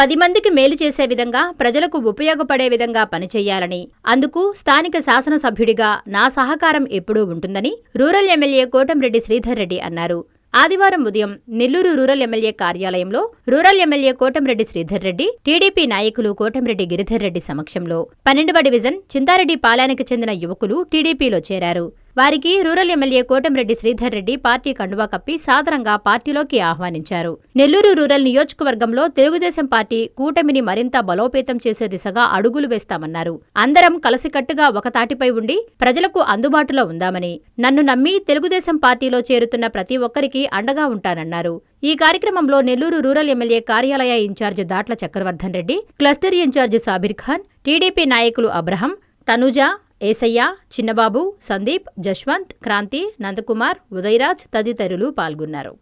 పది మందికి మేలు చేసే విధంగా ప్రజలకు ఉపయోగపడే విధంగా పనిచేయాలని. అందుకు స్థానిక శాసనసభ్యుడిగా నా సహకారం ఎప్పుడూ ఉంటుందని రూరల్ ఎమ్మెల్యే కోటంరెడ్డి శ్రీధర్ రెడ్డి అన్నారు. ఆదివారం ఉదయం నెల్లూరు రూరల్ ఎమ్మెల్యే కార్యాలయంలో rural MLA Kotamreddy Sridhar Reddy TDP నాయకులు కోటంరెడ్డి గిరిధర్ రెడ్డి సమక్షంలో పన్నెండవ డివిజన్ చింతారెడ్డి పాలానికి చెందిన యువకులు టీడీపీలో చేరారు. వారికి rural MLA Kotamreddy Sridhar Reddy party కండువా కప్పి సాదరంగా పార్టీలోకి ఆహ్వానించారు. నెల్లూరు రూరల్ నియోజకవర్గంలో తెలుగుదేశం పార్టీ కూటమిని మరింత బలోపేతం చేసే దిశగా అడుగులు వేస్తామన్నారు. అందరం కలసికట్టుగా ఒకతాటిపై ఉండి ప్రజలకు అందుబాటులో ఉందామని నన్ను నమ్మి తెలుగుదేశం పార్టీలో చేరుతున్న ప్రతి ఒక్కరికి అండగా ఉంటానన్నారు. ఈ కార్యక్రమంలో నెల్లూరు రూరల్ ఎమ్మెల్యే కార్యాలయ in charge Datla Chakravardhan Reddy cluster in charge Sabir Khan TDP నాయకులు అబ్రహం తనుజ ఏసయ్య చిన్నబాబు సందీప్ జశ్వంత్ క్రాంతి నందకుమార్ ఉదయరాజ్ తదితరులు పాల్గొన్నారు.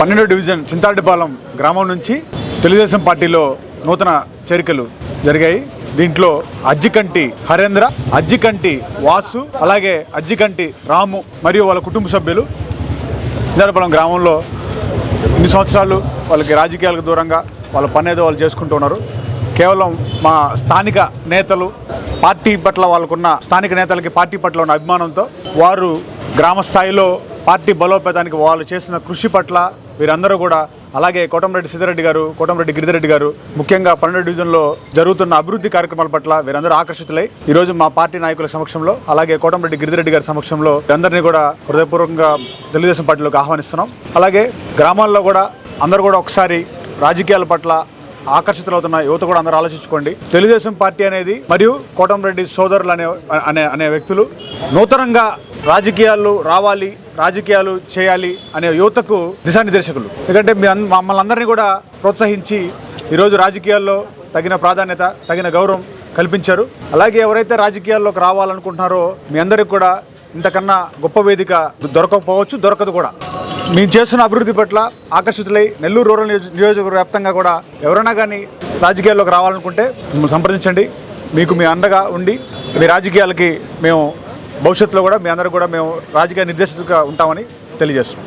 పన్నెండో డివిజన్ చింతారెడ్డిపాలెం గ్రామం నుంచి తెలుగుదేశం పార్టీలో నూతన చేరికలు జరిగాయి. దీంట్లో అజ్జికంటి హరేంద్ర అజ్జికంటి వాసు అలాగే అజ్జికంటి రాము మరియు వాళ్ళ కుటుంబ సభ్యులు చింతారెడ్డిపాలెం గ్రామంలో ఇన్ని సంవత్సరాలు వాళ్ళకి రాజకీయాలకు దూరంగా వాళ్ళ పని ఏదో వాళ్ళు చేసుకుంటూ ఉన్నారు. కేవలం మా స్థానిక నేతలు పార్టీ పట్ల వాళ్ళకున్న స్థానిక నేతలకి పార్టీ పట్ల ఉన్న అభిమానంతో వారు గ్రామ స్థాయిలో పార్టీ బలోపేతానికి వాళ్ళు చేసిన కృషి పట్ల వీరందరూ కూడా అలాగే కోటంరెడ్డి సిద్ధారెడ్డి గారు కోటంరెడ్డి గిరిధరెడ్డి గారు ముఖ్యంగా పన్నెండు డివిజన్లో జరుగుతున్న అభివృద్ధి కార్యక్రమాల పట్ల వీరందరూ ఆకర్షితులై ఈ రోజు మా పార్టీ నాయకుల సమక్షంలో అలాగే కోటంరెడ్డి గిరిధరెడ్డి గారి సమక్షంలో అందరినీ కూడా హృదయపూర్వకంగా తెలుగుదేశం పార్టీలోకి ఆహ్వానిస్తున్నాం. అలాగే గ్రామాల్లో కూడా అందరూ కూడా ఒకసారి రాజకీయాల పట్ల ఆకర్షితులవుతున్న యువత కూడా అందరూ ఆలోచించుకోండి. తెలుగుదేశం పార్టీ అనేది మరియు కోటంరెడ్డి సోదరులు అనే అనే అనే వ్యక్తులు నూతనంగా రాజకీయాలు రావాలి రాజకీయాలు చేయాలి అనే యువతకు దిశానిర్దేశకులు. ఎందుకంటే మీ మమ్మల్ని అందరినీ కూడా ప్రోత్సహించి ఈరోజు రాజకీయాల్లో తగిన ప్రాధాన్యత తగిన గౌరవం కల్పించారు. అలాగే ఎవరైతే రాజకీయాల్లోకి రావాలనుకుంటున్నారో మీ అందరికి కూడా ఇంతకన్నా గొప్ప వేదిక దొరకకపోవచ్చు దొరకదు కూడా. మేము చేస్తున్న అభివృద్ధి పట్ల ఆకర్షితులై నెల్లూరు రూరల్ నియోజ- నియోజకవర్గ వ్యాప్తంగా కూడా ఎవరైనా కానీ రాజకీయాల్లోకి రావాలనుకుంటే సంప్రదించండి. మీకు మీ అండగా ఉండి మీ రాజకీయాలకి మేము భవిష్యత్తులో కూడా మీ అందరూ కూడా మేము రాజకీయ నిర్దేశకులుగా ఉంటామని తెలియజేస్తున్నాం.